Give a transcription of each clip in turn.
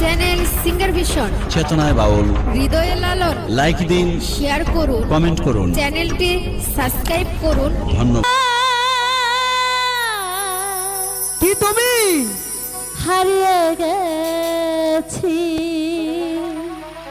Channel singer vision চেতনায় বাউল হৃদয়ে লালন লাইক দিন শেয়ার করুন. কমেন্ট করুন. চ্যানেলটি সাবস্ক্রাইব করুন. ধন্যবাদ। কি তুমি? হারিয়ে গেছি।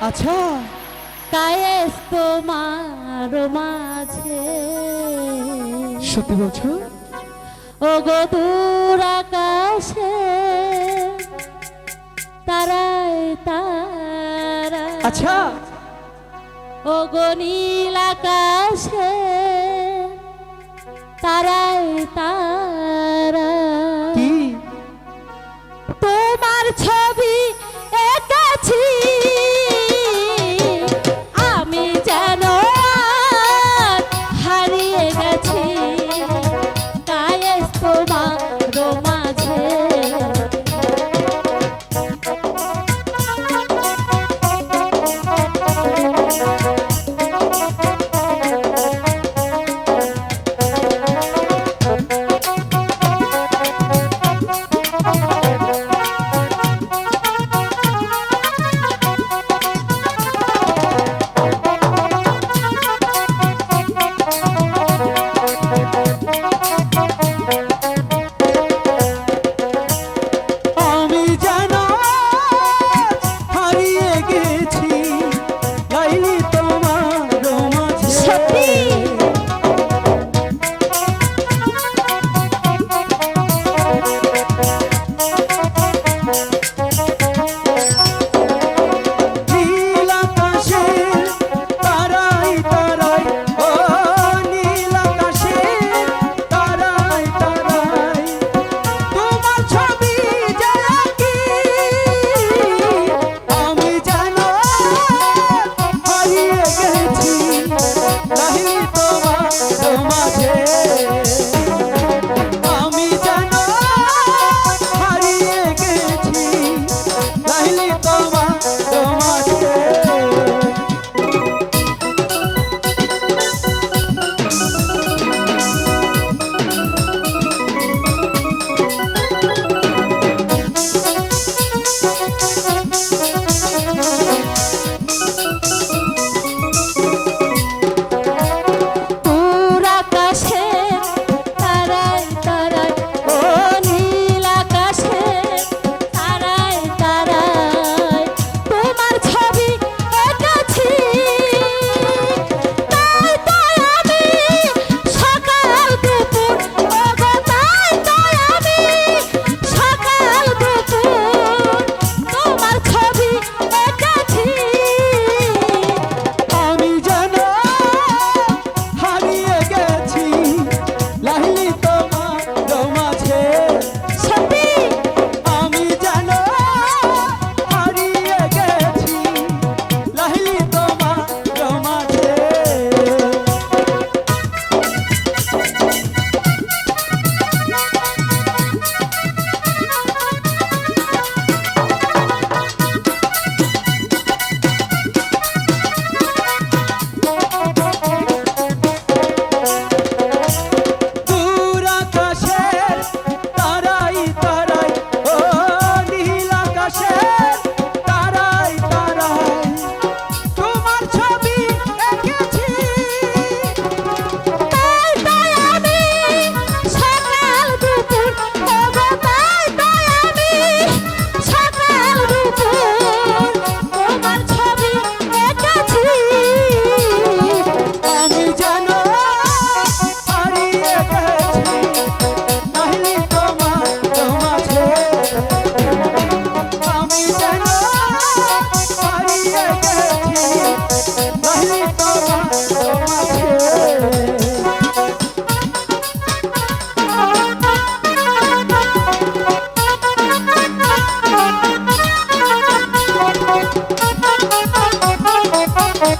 আচ্ছা। কায়েস তোমার মাঝে। সত্যি বলছো? ও গো দূর আকাশে। তারা আচ্ছা। ও গনিল আকাশে তারায় তারা।